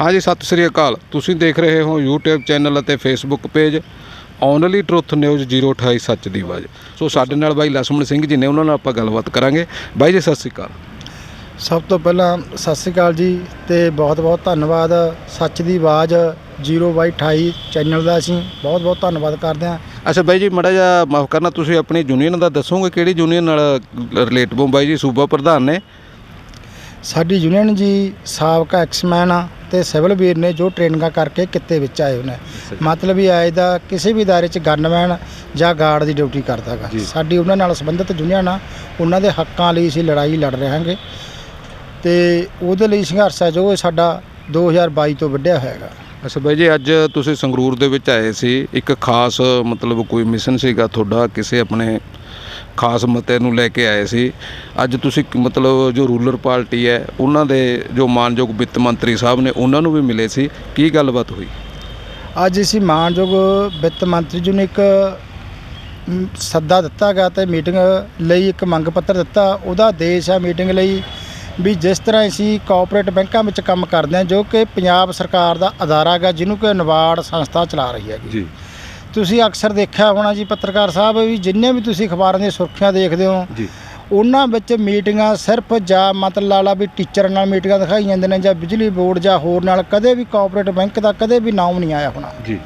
ਹਾਂਜੀ ਸਤਿ ਸ੍ਰੀ ਅਕਾਲ। ਤੁਸੀਂ ਦੇਖ ਰਹੇ ਹੋ YouTube ਚੈਨਲ ਅਤੇ Facebook page only truth news 028 ਸੱਚ ਦੀ ਆਵਾਜ਼। ਸੋ ਸਾਡੇ ਨਾਲ ਬਾਈ ਲਸਮਣ ਸਿੰਘ ਜੀ ਨੇ ਉਹਨਾਂ ਨਾਲ ਆਪਾਂ ਗੱਲਬਾਤ ਕਰਾਂਗੇ। ਬਾਈ ਜੀ ਸਤਿ ਸ੍ਰੀ ਅਕਾਲ। ਸਭ ਤੋਂ ਪਹਿਲਾਂ ਸਤਿ ਸ੍ਰੀ ਅਕਾਲ ਜੀ ਤੇ ਬਹੁਤ-ਬਹੁਤ ਧੰਨਵਾਦ। ਸੱਚ ਦੀ ਆਵਾਜ਼ 028 ਚੈਨਲ ਦਾ ਅਸੀਂ ਬਹੁਤ-ਬਹੁਤ ਧੰਨਵਾਦ ਕਰਦੇ ਹਾਂ। ਅੱਛਾ ਬਾਈ ਜੀ ਮੜਾ ਜਿਹਾ ਮਾਫ ਕਰਨਾ ਤੁਸੀਂ ਆਪਣੀ ਯੂਨੀਅਨ ਦਾ ਦੱਸੋਗੇ ਕਿਹੜੀ ਯੂਨੀਅਨ ਨਾਲ ਰਿਲੇਟਿਵ ਹੋ ਬਾਈ ਜੀ? ਸੂਬਾ ਪ੍ਰਧਾਨ ਨੇ। ਸਾਡੀ ਯੂਨੀਅਨ ਜੀ ਸਾਬਕਾ ਐਕਸਮੈਨ ਆ। ਤੇ ਸਿਵਲ ਵੀਰ ਨੇ ਜੋ ਟ੍ਰੇਨਿੰਗਾਂ ਕਰਕੇ ਕਿੱਤੇ ਵਿੱਚ ਆਏ ਹੋਏ ਮਤਲਬ ਇਹ ਆਏ ਦਾ ਕਿਸੇ ਵੀ ਦਾਇਰੇ 'ਚ ਗਨਮੈਨ ਜਾਂ ਗਾਰਡ ਦੀ ਡਿਊਟੀ ਕਰਦਾਗਾ। ਸਾਡੀ ਉਹਨਾਂ ਨਾਲ ਸੰਬੰਧਿਤ ਯੂਨੀਅਨ ਆ ਉਹਨਾਂ ਦੇ ਹੱਕਾਂ ਲਈ ਅਸੀਂ ਲੜਾਈ ਲੜ ਰਹੇ ਹਾਂਗੇ ਤੇ ਉਹਦੇ ਲਈ ਸੰਘਰਸ਼ ਹੈ ਜੋ ਸਾਡਾ 2022 ਤੋਂ ਵੱਡਿਆ ਹੋਇਆਗਾ। ਅੱਛਾ ਬਾਈ ਜੀ ਅੱਜ ਤੁਸੀਂ ਸੰਗਰੂਰ ਦੇ ਵਿੱਚ ਆਏ ਸੀ। ਇੱਕ ਖਾਸ ਮਤਲਬ ਕੋਈ ਮਿਸ਼ਨ ਸੀਗਾ ਤੁਹਾਡਾ ਕਿਸੇ ਆਪਣੇ ਖਾਸ ਮਤੇ ਨੂੰ ਲੈ ਕੇ ਆਏ ਸੀ। ਅੱਜ ਤੁਸੀਂ ਮਤਲਬ ਜੋ ਰੂਲਰ ਪਾਰਟੀ ਹੈ ਉਹਨਾਂ ਦੇ ਜੋ ਮਾਨਯੋਗ ਵਿੱਤ ਮੰਤਰੀ ਸਾਹਿਬ ਨੇ ਉਹਨਾਂ ਨੂੰ ਵੀ ਮਿਲੇ ਸੀ। ਕੀ ਗੱਲਬਾਤ ਹੋਈ? ਅੱਜ ਅਸੀਂ ਮਾਨਯੋਗ ਵਿੱਤ ਮੰਤਰੀ ਜੀ ਨੂੰ ਇੱਕ ਸੱਦਾ ਦਿੱਤਾ ਗਿਆ ਤੇ ਮੀਟਿੰਗ ਲਈ ਇੱਕ ਮੰਗ ਪੱਤਰ ਦਿੱਤਾ। ਉਹਦਾ ਆਦੇਸ਼ ਹੈ ਮੀਟਿੰਗ ਲਈ ਵੀ ਜਿਸ ਤਰ੍ਹਾਂ ਅਸੀਂ ਕੋਆਪਰੇਟ ਬੈਂਕਾਂ ਵਿੱਚ ਕੰਮ ਕਰਦੇ ਹਾਂ ਜੋ ਕਿ ਪੰਜਾਬ ਸਰਕਾਰ ਦਾ ਅਦਾਰਾ ਹੈਗਾ ਜਿਹਨੂੰ ਕਿ ਨਵਾਰਡ ਸੰਸਥਾ ਚਲਾ ਰਹੀ ਹੈਗੀ। ਜੀ। ਤੁਸੀਂ ਅਕਸਰ ਦੇਖਿਆ ਹੋਣਾ ਜੀ ਪੱਤਰਕਾਰ ਸਾਹਿਬ ਵੀ ਜਿੰਨੇ ਵੀ ਤੁਸੀਂ ਅਖਬਾਰਾਂ ਦੀਆਂ ਸੁਰਖੀਆਂ ਦੇਖਦੇ ਹੋ ਜੀ। ਉਹਨਾਂ ਵਿੱਚ ਮੀਟਿੰਗਾਂ ਸਿਰਫ ਜਾਂ ਮਤਲਬ ਲਾਲਾ ਵੀ ਟੀਚਰ ਨਾਲ ਮੀਟਿੰਗਾਂ ਦਿਖਾਈ ਜਾਂਦੇ ਨੇ ਜਾਂ ਬਿਜਲੀ ਬੋਰਡ ਜਾਂ ਹੋਰ ਨਾਲ ਕਦੇ ਵੀ ਕੋਆਪਰੇਟ ਬੈਂਕ ਦਾ ਕਦੇ ਵੀ ਨਾਮ ਨਹੀਂ ਆਇਆ ਹੋਣਾ। ਜੀ।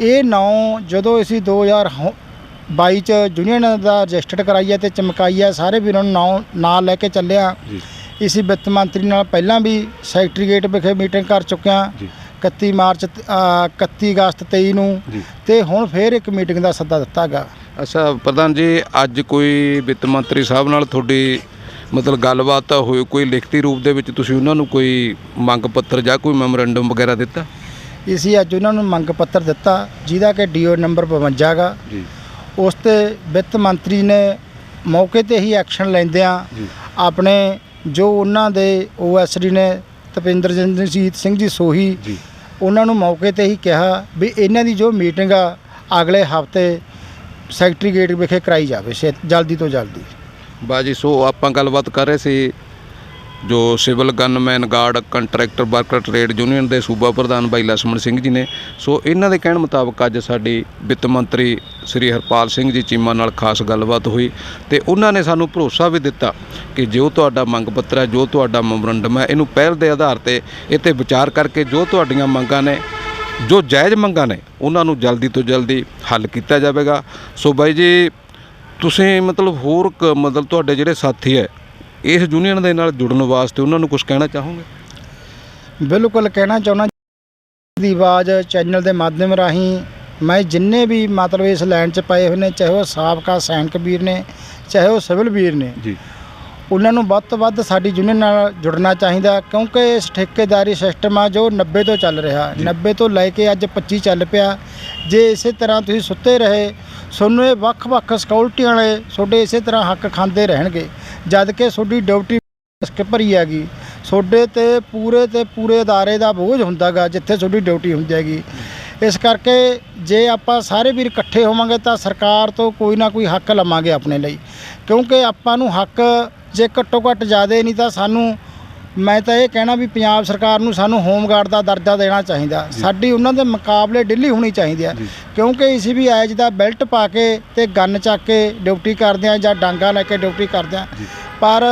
ਇਹ ਨਾਂ ਜਦੋਂ ਅਸੀਂ 2022 ਚ ਯੂਨੀਅਨ ਦਾ ਰਜਿਸਟਰਡ ਕਰਾਈਆ ਤੇ ਚਮਕਾਈਆ ਸਾਰੇ ਵੀਰਾਂ ਨੂੰ ਨਾਂ ਨਾਂ ਲੈ ਕੇ ਚੱਲਿਆ ਜੀ। ਇਸੀ ਵਿੱਤ ਮੰਤਰੀ ਨਾਲ ਪਹਿਲਾਂ ਵੀ ਸੈਕਟਰੀਗੇਟ ਵਿਖੇ ਮੀਟਿੰਗ ਕਰ ਚੁੱਕਿਆ ਜੀ। 31 ਮਾਰਚ ਅ, 31 ਅਗਸਤ 23 ਨੂੰ ਜੀ। ਤੇ ਹੁਣ ਫੇਰ ਇੱਕ ਮੀਟਿੰਗ ਦਾ ਸੱਦਾ ਦਿੱਤਾ ਗਾ ਅੱਛਾ ਪ੍ਰਧਾਨ ਜੀ ਅੱਜ ਕੋਈ ਵਿੱਤ ਮੰਤਰੀ ਸਾਹਿਬ ਨਾਲ ਤੁਹਾਡੀ ਮਤਲਬ ਗੱਲਬਾਤ ਤਾਂ ਹੋਈ ਕੋਈ ਲਿਖਤੀ ਰੂਪ ਦੇ ਵਿੱਚ ਤੁਸੀਂ ਉਹਨਾਂ ਨੂੰ ਕੋਈ ਮੰਗ ਪੱਤਰ ਜਾਂ ਕੋਈ ਮੈਮੋਰੈਂਡਮ ਵਗੈਰਾ ਦਿੱਤਾ? ਇਸੀ ਅੱਜ ਉਹਨਾਂ ਨੂੰ ਮੰਗ ਪੱਤਰ ਦਿੱਤਾ ਜਿਹਦਾ ਕਿ ਡੀਓ ਨੰਬਰ 52 ਗਾ। ਜੀ। ਉਸ ਤੇ ਵਿੱਤ ਮੰਤਰੀ ਨੇ ਮੌਕੇ ਤੇ ਹੀ ਐਕਸ਼ਨ ਲੈਂਦਿਆਂ ਜੀ। ਆਪਣੇ ਜੋ ਉਹਨਾਂ ਦੇ ਓਐਸਡੀ ਨੇ ਤਪਿੰਦਰਜੀਤ ਸਿੰਘ ਜੀ ਸੋਹੀ ਜੀ। ਉਹਨਾਂ ਨੂੰ ਮੌਕੇ ਤੇ ਹੀ ਕਿਹਾ ਵੀ ਇਹਨਾਂ ਦੀ ਜੋ ਮੀਟਿੰਗ ਆ, ਅਗਲੇ ਹਫ਼ਤੇ ਸੈਕਟਰੀ ਗੇਟ ਵਿਖੇ ਕਰਾਈ ਜਾਵੇ, ਛੇ ਜਲਦੀ ਤੋਂ ਜਲਦੀ। ਬਾਜੀ, ਸੋ ਆਪਾਂ ਗੱਲਬਾਤ ਕਰ ਰਹੇ ਸੀ ਜੋ civil gunman guard contractor worker trade union ਦੇ ਸੂਬਾ ਪ੍ਰਧਾਨ ਬਾਈ ਲਛਮਣ ਸਿੰਘ ਜੀ ਨੇ, ਸੋ ਇਹਨਾਂ ਦੇ ਕਹਿਣ ਮੁਤਾਬਕ ਅੱਜ ਸਾਡੀ ਵਿੱਤ ਮੰਤਰੀ ਸ੍ਰੀ ਹਰਪਾਲ ਸਿੰਘ ਜੀ ਚੀਮਾ ਨਾਲ ਖਾਸ ਗੱਲਬਾਤ ਹੋਈ ਤੇ ਉਹਨਾਂ ਨੇ ਸਾਨੂੰ ਭਰੋਸਾ ਵੀ ਦਿੱਤਾ ਕਿ ਜੋ ਤੁਹਾਡਾ ਮੰਗ ਪੱਤਰ ਹੈ, ਜੋ ਤੁਹਾਡਾ ਮੈਮੋਰੰਡਮ ਹੈ, ਇਹਨੂੰ ਪਹਿਲ ਦੇ ਆਧਾਰ ਤੇ ਇਹ 'ਤੇ ਵਿਚਾਰ ਕਰਕੇ ਜੋ ਤੁਹਾਡੀਆਂ ਮੰਗਾਂ ਨੇ, ਜੋ ਜਾਇਜ਼ ਮੰਗਾਂ ਨੇ, ਉਹਨਾਂ ਨੂੰ ਜਲਦੀ ਤੋਂ ਜਲਦੀ ਹੱਲ ਕੀਤਾ ਜਾਵੇਗਾ। ਸੋ ਬਾਈ ਜੀ, ਤੁਸੀਂ ਮਤਲਬ ਹੋਰ ਮਤਲਬ ਤੁਹਾਡੇ ਜਿਹੜੇ ਸਾਥੀ ਹੈ ਇਸ ਯੂਨੀਅਨ ਦੇ ਨਾਲ ਜੁੜਨ ਵਾਸਤੇ ਉਹਨਾਂ ਨੂੰ ਕੁਝ ਕਹਿਣਾ ਚਾਹੋਗੇ? ਬਿਲਕੁਲ ਕਹਿਣਾ ਚਾਹੁੰਦਾ ਦੀ ਆਵਾਜ਼ ਚੈਨਲ ਦੇ ਮਾਧਿਅਮ ਰਾਹੀਂ ਮੈਂ ਜਿੰਨੇ ਵੀ ਮਤਲਬ ਇਸ ਲਾਈਨ 'ਚ ਪਏ ਹੋਏ ਨੇ ਚਾਹੇ ਉਹ ਸਾਬਕਾ ਸੈਨਿਕ ਵੀਰ ਨੇ ਚਾਹੇ ਉਹ ਸਿਵਲ ਵੀਰ ਨੇ ਜੀ। ਉਹਨਾਂ ਨੂੰ ਵੱਧ ਤੋਂ ਵੱਧ ਸਾਡੀ ਯੂਨੀਅਨ ਨਾਲ ਜੁੜਨਾ ਚਾਹੀਦਾ ਕਿਉਂਕਿ ਇਸ ਠੇਕੇਦਾਰੀ ਸਿਸਟਮ ਆ ਜੋ 90 ਤੋਂ ਚੱਲ ਰਿਹਾ। 90 ਤੋਂ ਲੈ ਕੇ ਅੱਜ 25 ਚੱਲ ਪਿਆ। ਜੇ ਇਸੇ ਤਰ੍ਹਾਂ ਤੁਸੀਂ ਸੁੱਤੇ ਰਹੇ ਤੁਹਾਨੂੰ ਇਹ ਵੱਖ-ਵੱਖ ਸਿਕਿਉਰਿਟੀ ਵਾਲੇ ਤੁਹਾਡੇ ਇਸੇ ਤਰ੍ਹਾਂ ਹੱਕ ਖਾਂਦੇ ਰਹਿਣਗੇ। ਜਦ ਕਿ ਤੁਹਾਡੀ ਡਿਊਟੀ ਕਿ ਭਰੀ ਹੈਗੀ। ਤੁਹਾਡੇ ਤੇ ਪੂਰੇ ਤੇ ਪੂਰੇ ਅਦਾਰੇ ਦਾ ਬੋਝ ਹੁੰਦਾਗਾ ਜਿੱਥੇ ਤੁਹਾਡੀ ਡਿਊਟੀ ਹੁੰਦੀ ਹੈਗੀ। ਇਸ ਕਰਕੇ ਜੇ ਆਪਾਂ ਸਾਰੇ ਵੀਰ ਇਕੱਠੇ ਹੋਵਾਂਗੇ ਤਾਂ ਸਰਕਾਰ ਤੋਂ ਕੋਈ ਨਾ ਕੋਈ ਹੱਕ ਲਵਾਂਗੇ ਆਪਣੇ ਲਈ। ਕਿਉਂਕਿ ਆਪਾਂ ਨੂੰ ਹੱਕ ਜੇ ਘੱਟੋ ਘੱਟ ਜ਼ਿਆਦਾ ਨਹੀਂ ਤਾਂ ਸਾਨੂੰ ਮੈਂ ਤਾਂ ਇਹ ਕਹਿਣਾ ਵੀ ਪੰਜਾਬ ਸਰਕਾਰ ਨੂੰ ਸਾਨੂੰ ਹੋਮਗਾਰਡ ਦਾ ਦਰਜਾ ਦੇਣਾ ਚਾਹੀਦਾ। ਸਾਡੀ ਉਹਨਾਂ ਦੇ ਮੁਕਾਬਲੇ ਢਿੱਲੀ ਹੋਣੀ ਚਾਹੀਦੀ ਹੈ। ਕਿਉਂਕਿ ਅਸੀਂ ਵੀ ਐਜ ਦਾ ਬੈਲਟ ਪਾ ਕੇ ਤੇ ਗਨ ਚੱਕ ਕੇ ਡਿਊਟੀ ਕਰਦੇ ਆ ਜਾਂ ਡਾਂਗਾ ਲੈ ਕੇ ਡਿਊਟੀ ਕਰਦੇ ਆ ਪਰ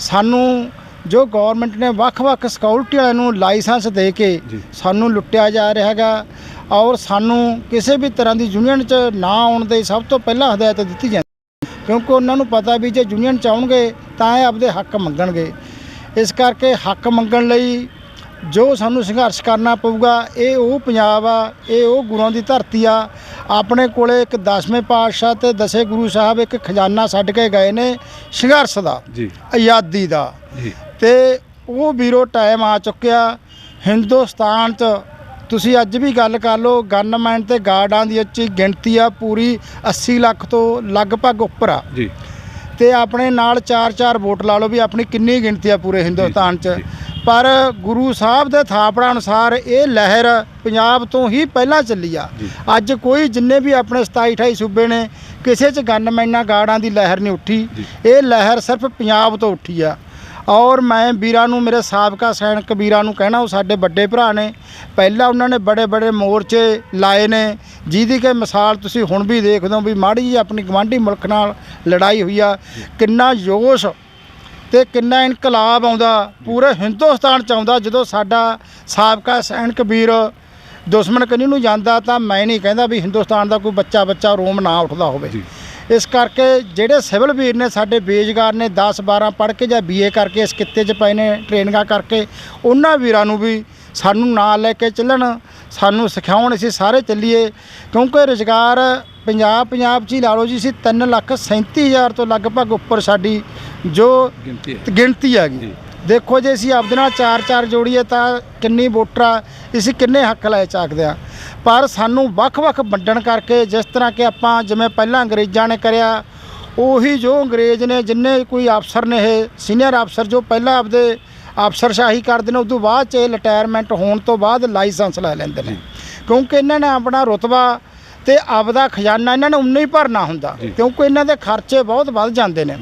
ਸਾਨੂੰ ਜੋ ਗਵਰਨਮੈਂਟ ਨੇ ਵੱਖ-ਵੱਖ ਸਿਕਿਉਰਿਟੀ ਵਾਲਿਆਂ ਨੂੰ ਲਾਇਸੈਂਸ ਦੇ ਕੇ। ਸਾਨੂੰ ਲੁੱਟਿਆ ਜਾ ਰਿਹਾ ਹੈਗਾ ਔਰ ਸਾਨੂੰ ਕਿਸੇ ਵੀ ਤਰ੍ਹਾਂ ਦੀ ਯੂਨੀਅਨ 'ਚ ਨਾ ਆਉਣ ਦੀ ਸਭ ਤੋਂ ਪਹਿਲਾਂ ਹਦਾਇਤ ਦਿੱਤੀ ਜਾਂਦੀ ਕਿਉਂਕਿ ਉਹਨਾਂ ਨੂੰ ਪਤਾ ਵੀ ਜੇ ਯੂਨੀਅਨ 'ਚ ਆਉਣਗੇ ਤਾਂ ਇਹ ਆਪਦੇ ਹੱਕ ਮੰਗਣਗੇ। ਇਸ ਕਰਕੇ ਹੱਕ ਮੰਗਣ ਲਈ ਜੋ ਸਾਨੂੰ ਸੰਘਰਸ਼ ਕਰਨਾ ਪਊਗਾ ਇਹ ਉਹ ਪੰਜਾਬ ਆ ਇਹ ਉਹ ਗੁਰੂਆਂ ਦੀ ਧਰਤੀ ਆ। ਆਪਣੇ ਕੋਲੇ ਇੱਕ ਦਸਵੇਂ ਪਾਤਸ਼ਾਹ ਤੇ ਦਸੇ ਗੁਰੂ ਸਾਹਿਬ ਇੱਕ ਖਜ਼ਾਨਾ ਛੱਡ ਕੇ ਗਏ ਨੇ ਸੰਘਰਸ਼ ਦਾ ਜੀ। ਆਜ਼ਾਦੀ ਦਾ। ਜੀ। ਤੇ ਉਹ ਵੀਰੋ ਟਾਈਮ ਆ ਚੁੱਕਿਆ ਹਿੰਦੁਸਤਾਨ 'ਚ ਤੁਸੀਂ ਅੱਜ ਵੀ ਗੱਲ ਕਰ ਲਓ ਗਨਮੈਨ ਤੇ ਗਾਰਡਾਂ ਦੀ ਉੱਚੀ ਗਿਣਤੀ ਆ ਪੂਰੀ 80 ਲੱਖ ਤੋਂ ਲਗਭਗ ਉੱਪਰ ਆ। ਜੀ। ਤੇ ਆਪਣੇ ਨਾਲ 4-4 ਵੋਟ ਲਾ ਲਓ ਵੀ ਆਪਣੀ ਕਿੰਨੀ ਗਿਣਤੀ ਆ ਪੂਰੇ ਹਿੰਦੁਸਤਾਨ 'ਚ। ਪਰ ਗੁਰੂ ਸਾਹਿਬ ਦੇ ਥਾਪੜਾ ਅਨੁਸਾਰ ਇਹ ਲਹਿਰ ਪੰਜਾਬ ਤੋਂ ਹੀ ਪਹਿਲਾਂ ਚੱਲੀ ਆ। ਅੱਜ ਕੋਈ ਜਿੰਨੇ ਵੀ ਆਪਣੇ 27 28 ਸੂਬੇ ਨੇ ਕਿਸੇ 'ਚ ਗਨਮੈਨਾਂ ਗਾਰਡਾਂ ਦੀ ਲਹਿਰ ਨਹੀਂ ਉੱਠੀ। ਇਹ ਲਹਿਰ ਸਿਰਫ ਪੰਜਾਬ ਤੋਂ ਉੱਠੀ ਆ ਔਰ ਮੈਂ ਵੀਰਾਂ ਨੂੰ, ਮੇਰੇ ਸਾਬਕਾ ਸੈਨਿਕ ਵੀਰਾਂ ਨੂੰ ਕਹਿਣਾ, ਉਹ ਸਾਡੇ ਵੱਡੇ ਭਰਾ ਨੇ। ਪਹਿਲਾਂ ਉਹਨਾਂ ਨੇ ਬੜੇ ਬੜੇ ਮੋਰਚੇ ਲਾਏ ਨੇ, ਜਿਹਦੀ ਕਿ ਮਿਸਾਲ ਤੁਸੀਂ ਹੁਣ ਵੀ ਦੇਖਦੇ ਹੋ ਵੀ ਮਾੜੀ ਜੀ ਆਪਣੀ ਗਵਾਂਢੀ ਮੁਲਕ ਨਾਲ ਲੜਾਈ ਹੋਈ ਆ। ਕਿੰਨਾ ਜੋਸ਼ ਤੇ ਕਿੰਨਾ ਇਨਕਲਾਬ ਆਉਂਦਾ, ਪੂਰੇ ਹਿੰਦੁਸਤਾਨ ਚ ਆਉਂਦਾ। ਜਦੋਂ ਸਾਡਾ ਸਾਬਕਾ ਸੈਨਿਕ ਵੀਰ ਦੁਸ਼ਮਣ ਕੰਨੀ ਨੂੰ ਜਾਂਦਾ ਤਾਂ ਮੈਂ ਨਹੀਂ ਕਹਿੰਦਾ ਵੀ ਹਿੰਦੁਸਤਾਨ ਦਾ ਕੋਈ ਬੱਚਾ ਬੱਚਾ ਰੋਮ ਨਾ ਉੱਠਦਾ ਹੋਵੇ। ਇਸ ਕਰਕੇ ਜਿਹੜੇ ਸਿਵਲ ਵੀਰ ਨੇ ਸਾਡੇ ਬੇਜਗਾਰ ਨੇ 10 12 ਪੜ੍ਹ ਕੇ ਜਾਂ ਬੀਏ ਕਰਕੇ ਇਸ ਕਿੱਤੇ 'ਚ ਪਏ ਨੇ ਟ੍ਰੇਨਿੰਗਾਂ ਕਰਕੇ ਉਹਨਾਂ ਵੀਰਾਂ ਨੂੰ ਵੀ ਸਾਨੂੰ ਨਾਲ ਲੈ ਕੇ ਚੱਲਣ ਸਾਨੂੰ ਸਿਖਾਉਣ ਅਸੀਂ ਸਾਰੇ ਚੱਲੀਏ। ਕਿਉਂਕਿ ਰੁਜ਼ਗਾਰ ਪੰਜਾਬ ਪੰਜਾਬ 'ਚ ਹੀ ਲਾ ਲਓ ਜੀ ਅਸੀਂ ਤਿੰਨ ਲੱਖ ਸੈਂਤੀ ਹਜ਼ਾਰ ਤੋਂ ਲਗਭਗ ਉੱਪਰ ਸਾਡੀ ਜੋ ਗਿਣਤੀ ਗਈ ਦੇਖੋ ਜੇ ਅਸੀਂ ਆਪਦੇ ਨਾਲ ਚਾਰ ਚਾਰ ਜੋੜੀਏ ਤਾਂ ਕਿੰਨੀ ਵੋਟਰ ਆ ਅਸੀਂ ਕਿੰਨੇ ਹੱਕ ਲੈ ਚੱਕਦੇ ਆ ਪਰ ਸਾਨੂੰ ਵੱਖ-ਵੱਖ ਵੰਡਣ ਕਰਕੇ ਜਿਸ ਤਰ੍ਹਾਂ ਕਿ ਆਪਾਂ ਜਿਵੇਂ ਪਹਿਲਾਂ ਅੰਗਰੇਜ਼ਾਂ ਨੇ ਕਰਿਆ ਉਹੀ ਜੋ ਅੰਗਰੇਜ਼ ਨੇ ਜਿੰਨੇ ਕੋਈ ਅਫਸਰ ਨੇ ਇਹ ਸੀਨੀਅਰ ਅਫਸਰ ਜੋ ਪਹਿਲਾਂ ਆਪਦੇ ਅਫਸਰਸ਼ਾਹੀ ਕਰਦੇ ਨੇ ਉਦੋਂ ਬਾਅਦ ਚ ਇਹ ਰਿਟਾਇਰਮੈਂਟ ਹੋਣ ਤੋਂ ਬਾਅਦ ਲਾਇਸੈਂਸ ਲੈ ਲੈਂਦੇ ਨੇ। ਕਿਉਂਕਿ ਇਹਨਾਂ ਨੇ ਆਪਣਾ ਰੁਤਬਾ ਤੇ ਆਪਦਾ ਖਜ਼ਾਨਾ ਇਹਨਾਂ ਨੇ ਉਨਾ ਹੀ ਭਰਨਾ ਹੁੰਦਾ ਕਿਉਂਕਿ ਇਹਨਾਂ ਦੇ ਖਰਚੇ ਬਹੁਤ ਵੱਧ ਜਾਂਦੇ ਨੇ।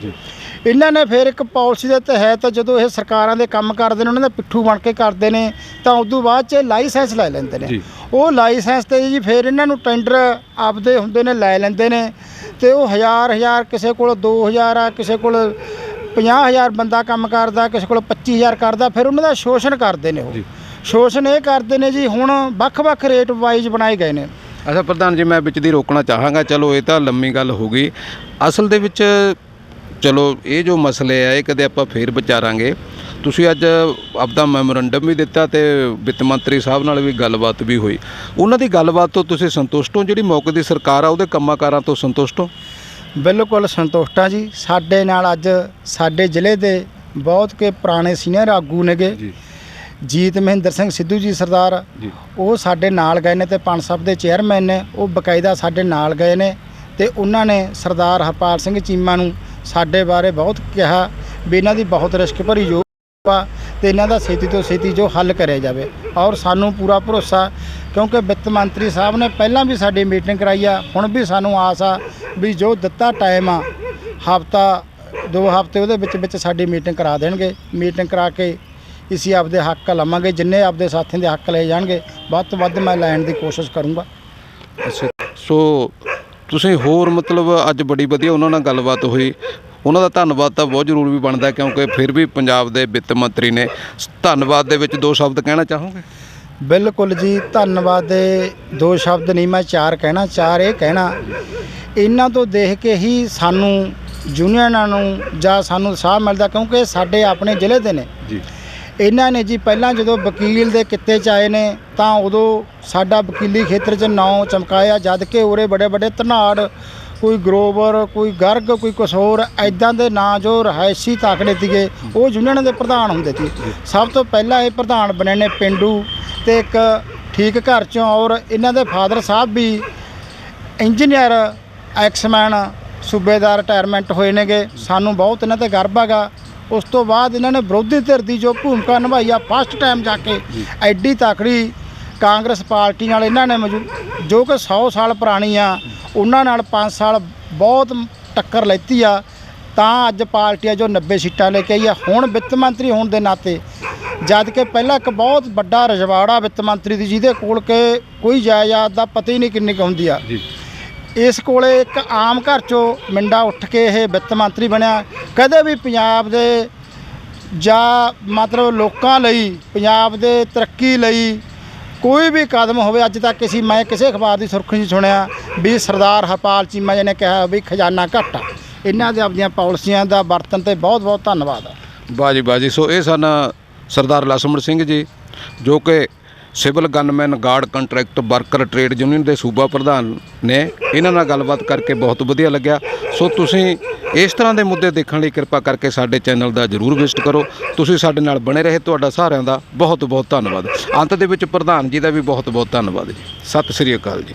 ਇਹਨਾਂ ਨੇ ਫਿਰ ਇੱਕ ਪਾਲਿਸੀ ਦੇ ਤਹਿਤ ਜਦੋਂ ਇਹ ਸਰਕਾਰਾਂ ਦੇ ਕੰਮ ਕਰਦੇ ਨੇ ਉਹਨਾਂ ਦੇ ਪਿੱਠੂ ਬਣ ਕੇ ਕਰਦੇ ਨੇ ਤਾਂ ਉਦੋਂ ਬਾਅਦ ਚ ਲਾਇਸੈਂਸ ਲੈ ਲੈਂਦੇ ਨੇ। ਉਹ ਲਾਇਸੈਂਸ ਤੇ ਜੀ ਫਿਰ ਇਹਨਾਂ ਨੂੰ ਟੈਂਡਰ ਆਪਦੇ ਹੁੰਦੇ ਨੇ ਲੈ ਲੈਂਦੇ ਨੇ ਤੇ ਉਹ ਹਜ਼ਾਰ ਹਜ਼ਾਰ ਕਿਸੇ ਕੋਲ 2000 ਆ ਕਿਸੇ ਕੋਲ 50000 ਬੰਦਾ ਕੰਮ ਕਰਦਾ ਕਿਸੇ ਕੋਲ 25000 ਕਰਦਾ ਫਿਰ ਉਹਨਾਂ ਦਾ ਸ਼ੋਸ਼ਣ ਕਰਦੇ ਨੇ ਉਹ। ਸ਼ੋਸ਼ਣ ਇਹ ਕਰਦੇ ਨੇ ਜੀ ਹੁਣ ਵੱਖ-ਵੱਖ ਰੇਟ ਵਾਈਜ਼ ਬਣਾਏ ਗਏ ਨੇ। ਅੱਛਾ ਪ੍ਰਧਾਨ ਜੀ ਮੈਂ ਵਿੱਚ ਦੀ ਰੋਕਣਾ ਚਾਹਾਂਗਾ। ਚਲੋ ਇਹ ਤਾਂ ਲੰਮੀ ਗੱਲ ਹੋ ਗਈ। ਅਸਲ ਦੇ ਵਿੱਚ ਚਲੋ ਇਹ ਜੋ ਮਸਲੇ ਆ ਇਹ ਕਦੇ ਆਪਾਂ ਫੇਰ ਵਿਚਾਰਾਂਗੇ। ਤੁਸੀਂ ਅੱਜ ਆਪਦਾ ਮੈਮੋਰੰਡਮ ਵੀ ਦਿੱਤਾ ਤੇ ਵਿੱਤ ਮੰਤਰੀ ਸਾਹਿਬ ਨਾਲ ਵੀ ਗੱਲਬਾਤ ਵੀ ਹੋਈ। ਉਹਨਾਂ ਦੀ ਗੱਲਬਾਤ ਤੋਂ ਤੁਸੀਂ ਸੰਤੁਸ਼ਟ ਹੋ? ਜਿਹੜੀ ਮੌਕੇ ਦੀ ਸਰਕਾਰ ਆ ਉਹਦੇ ਕੰਮਾਂ-ਕਾਰਾਂ ਤੋਂ ਸੰਤੁਸ਼ਟ ਹੋ? ਬਿਲਕੁਲ ਸੰਤੁਸ਼ਟਾਂ ਜੀ। ਸਾਡੇ ਨਾਲ ਅੱਜ ਸਾਡੇ ਜ਼ਿਲ੍ਹੇ ਦੇ ਬਹੁਤ ਕੇ ਪੁਰਾਣੇ ਸੀਨੀਅਰ ਆਗੂ ਨੇਗੇ। ਜੀ। ਜੀਤ ਮਹਿੰਦਰ ਸਿੰਘ ਸਿੱਧੂ ਜੀ ਸਰਦਾਰ। ਉਹ ਸਾਡੇ ਨਾਲ ਗਏ ਨੇ ਤੇ ਪੰਜ ਸਭ ਦੇ ਚੇਅਰਮੈਨ ਨੇ। ਉਹ ਬਕਾਇਦਾ ਸਾਡੇ ਨਾਲ ਗਏ ਨੇ ਤੇ ਉਹਨਾਂ ਨੇ ਸਰਦਾਰ ਹਰਪਾਲ ਸਿੰਘ ਚੀਮਾ ਨੂੰ ਸਾਡੇ ਬਾਰੇ ਬਹੁਤ ਕਿਹਾ ਵੀ ਇਹਨਾਂ ਦੀ ਬਹੁਤ ਰਿਸਕ ਭਰੀ ਜੋ ਆ ਤੇ ਇਹਨਾਂ ਦਾ ਛੇਤੀ ਤੋਂ ਛੇਤੀ ਜੋ ਹੱਲ ਕਰਿਆ ਜਾਵੇ। ਔਰ ਸਾਨੂੰ ਪੂਰਾ ਭਰੋਸਾ, ਕਿਉਂਕਿ ਵਿੱਤ ਮੰਤਰੀ ਸਾਹਿਬ ਨੇ ਪਹਿਲਾਂ ਵੀ ਸਾਡੀ ਮੀਟਿੰਗ ਕਰਾਈ ਆ, ਹੁਣ ਵੀ ਸਾਨੂੰ ਆਸ ਆ ਵੀ ਜੋ ਦਿੱਤਾ ਟਾਈਮ ਆ, ਹਫਤਾ, ਦੋ ਹਫ਼ਤੇ ਉਹਦੇ ਵਿੱਚ ਵਿੱਚ ਸਾਡੀ ਮੀਟਿੰਗ ਕਰਾ ਦੇਣਗੇ। ਮੀਟਿੰਗ ਕਰਾ ਕੇ ਅਸੀਂ ਆਪਦੇ ਹੱਕ ਲਵਾਂਗੇ, ਜਿੰਨੇ ਆਪਦੇ ਸਾਥੀਆਂ ਦੇ ਹੱਕ ਲਏ ਜਾਣਗੇ, ਵੱਧ ਤੋਂ ਵੱਧ ਮੈਂ ਲੈਣ ਦੀ ਕੋਸ਼ਿਸ਼ ਕਰੂੰਗਾ। ਅੱਛਾ, ਸੋ ਤੁਸੀਂ ਹੋਰ ਮਤਲਬ ਅੱਜ ਬੜੀ ਵਧੀਆ ਉਹਨਾਂ ਨਾਲ ਗੱਲਬਾਤ ਹੋਈ। ਉਹਨਾਂ ਦਾ ਧੰਨਵਾਦ ਤਾਂ ਬਹੁਤ ਜ਼ਰੂਰ ਵੀ ਬਣਦਾ ਕਿਉਂਕਿ ਫਿਰ ਵੀ ਪੰਜਾਬ ਦੇ ਵਿੱਤ ਮੰਤਰੀ ਨੇ ਧੰਨਵਾਦ ਦੇ ਵਿੱਚ ਦੋ ਸ਼ਬਦ ਕਹਿਣਾ ਚਾਹੋਗੇ? ਬਿਲਕੁਲ ਜੀ ਧੰਨਵਾਦ ਦੇ ਦੋ ਸ਼ਬਦ ਨਹੀਂ ਮੈਂ ਚਾਰ ਕਹਿਣਾ ਚਾਰ ਇਹ ਕਹਿਣਾ। ਇਹਨਾਂ ਤੋਂ ਦੇਖ ਕੇ ਹੀ ਸਾਨੂੰ ਯੂਨੀਅਨਾਂ ਨੂੰ ਜਾਂ ਸਾਨੂੰ ਸਾਹ ਮਿਲਦਾ ਕਿਉਂਕਿ ਸਾਡੇ ਆਪਣੇ ਜ਼ਿਲ੍ਹੇ ਦੇ ਨੇ। ਜੀ। ਇਹਨਾਂ ਨੇ ਜੀ ਪਹਿਲਾਂ ਜਦੋਂ ਵਕੀਲ ਦੇ ਕਿੱਤੇ ਚ ਆਏ ਨੇ, ਤਾਂ ਉਦੋਂ ਸਾਡਾ ਵਕੀਲੀ ਖੇਤਰ 'ਚ ਨਾਂ ਚਮਕਾਇਆ, ਜਦ ਕਿ ਉਰੇ ਬੜੇ ਬੜੇ ਧਨਾੜ, ਕੋਈ ਗਰੋਵਰ, ਕੋਈ ਗਰਗ, ਕੋਈ ਕੁਛ ਹੋਰ ਐਦਾਂ ਦੇ ਨਾਂ ਜੋ ਰਹਾਇਸ਼ੀ ਤਾਕੜੇ ਸੀਗੇ, ਉਹ ਯੂਨੀਅਨ ਦੇ ਪ੍ਰਧਾਨ ਹੁੰਦੇ ਸੀ। ਸਭ ਤੋਂ ਪਹਿਲਾਂ ਇਹ ਪ੍ਰਧਾਨ ਬਣੇ ਨੇ ਪਿੰਡੂ ਤੇ ਇੱਕ ਠੀਕ ਘਰ ਚੋਂ ਔਰ ਇਹਨਾਂ ਦੇ ਫਾਦਰ ਸਾਹਿਬ ਵੀ ਇੰਜੀਨੀਅਰ, ਐਕਸਮੈਨ, ਸੂਬੇਦਾਰ, ਰਿਟਾਇਰਮੈਂਟ ਹੋਏ ਨੇਗੇ। ਸਾਨੂੰ ਬਹੁਤ ਇਹਨਾਂ ਤੇ ਗਰਵ ਹੈਗਾ। ਉਸ ਤੋਂ ਬਾਅਦ ਇਹਨਾਂ ਨੇ ਵਿਰੋਧੀ ਧਿਰ ਦੀ ਜੋ ਭੂਮਿਕਾ ਨਿਭਾਈ ਆ ਫਸਟ ਟਾਈਮ ਜਾ ਕੇ ਐਡੀ ਤਾਕੜੀ ਕਾਂਗਰਸ ਪਾਰਟੀ ਨਾਲ ਇਹਨਾਂ ਨੇ ਜੋ ਕਿ 100 ਸਾਲ ਪੁਰਾਣੀ ਆ ਉਹਨਾਂ ਨਾਲ 5 ਸਾਲ ਬਹੁਤ ਟੱਕਰ ਲੈਤੀ ਆ ਤਾਂ ਅੱਜ ਪਾਰਟੀ ਆ ਜੋ 90 ਸੀਟਾਂ ਲੈ ਕੇ ਆਈ ਆ। ਹੁਣ ਵਿੱਤ ਮੰਤਰੀ ਹੋਣ ਦੇ ਨਾਤੇ ਜਦ ਕਿ ਪਹਿਲਾਂ ਇੱਕ ਬਹੁਤ ਵੱਡਾ ਰਜਵਾੜਾ ਵਿੱਤ ਮੰਤਰੀ ਦੀ ਜਿਹਦੇ ਕੋਲ ਕਿ ਕੋਈ ਜਾਇਦਾਦ ਦਾ ਪਤਾ ਹੀ ਨਹੀਂ ਕਿੰਨੀ ਕੁ ਹੁੰਦੀ ਆ। ਇਸ ਕੋਲੇ ਇੱਕ ਆਮ ਘਰ ਚੋਂ ਮਿੰਡਾ ਉੱਠ ਕੇ ਇਹ ਵਿੱਤ ਮੰਤਰੀ ਬਣਿਆ। ਕਦੇ ਵੀ ਪੰਜਾਬ ਦੇ ਜਾਂ ਮਤਲਬ ਲੋਕਾਂ ਲਈ, ਪੰਜਾਬ ਦੇ ਤਰੱਕੀ ਲਈ ਕੋਈ ਵੀ ਕਦਮ ਹੋਵੇ, ਅੱਜ ਤੱਕ ਅਸੀਂ, ਮੈਂ ਕਿਸੇ ਅਖਬਾਰ ਦੀ ਸੁਰਖੀ ਨਹੀਂ ਸੁਣਿਆ ਵੀ ਸਰਦਾਰ ਹਰਪਾਲ ਚੀਮਾ ਜੀ ਨੇ ਕਿਹਾ ਵੀ ਖਜ਼ਾਨਾ ਘੱਟ ਆ। ਇਹਨਾਂ ਦੇ ਆਪਣੀਆਂ ਪਾਲਿਸੀਆਂ ਦਾ ਵਰਤਨ ਤੇ ਬਹੁਤ ਬਹੁਤ ਧੰਨਵਾਦ ਆ। ਬਾਜੀ ਬਾਜੀ ਸੋ ਇਹ ਸਨ ਸਰਦਾਰ ਲਸਮਣ ਸਿੰਘ ਜੀ, ਜੋ ਕਿ civil gunman, guard contract, worker, trade union ਦੇ ਸੂਬਾ ਪ੍ਰਧਾਨ ਨੇ ਇਹਨਾਂ ਨਾਲ ਗੱਲਬਾਤ ਕਰਕੇ ਬਹੁਤ ਵਧੀਆ ਲੱਗਿਆ। ਸੋ ਤੁਸੀਂ ਇਸ ਤਰ੍ਹਾਂ ਦੇ ਮੁੱਦੇ ਦੇਖਣ ਲਈ ਕਿਰਪਾ ਕਰਕੇ ਸਾਡੇ ਚੈਨਲ ਦਾ ਜਰੂਰ ਵਿਜ਼ਿਟ ਕਰੋ। ਤੁਸੀਂ ਸਾਡੇ ਨਾਲ ਬਣੇ ਰਹੇ, ਤੁਹਾਡਾ ਸਾਰਿਆਂ ਦਾ ਬਹੁਤ ਬਹੁਤ ਧੰਨਵਾਦ। ਅੰਤ ਦੇ ਵਿੱਚ ਪ੍ਰਧਾਨ ਜੀ ਦਾ ਵੀ ਬਹੁਤ ਬਹੁਤ ਧੰਨਵਾਦ ਜੀ। ਸਤਿ ਸ੍ਰੀ ਅਕਾਲ ਜੀ।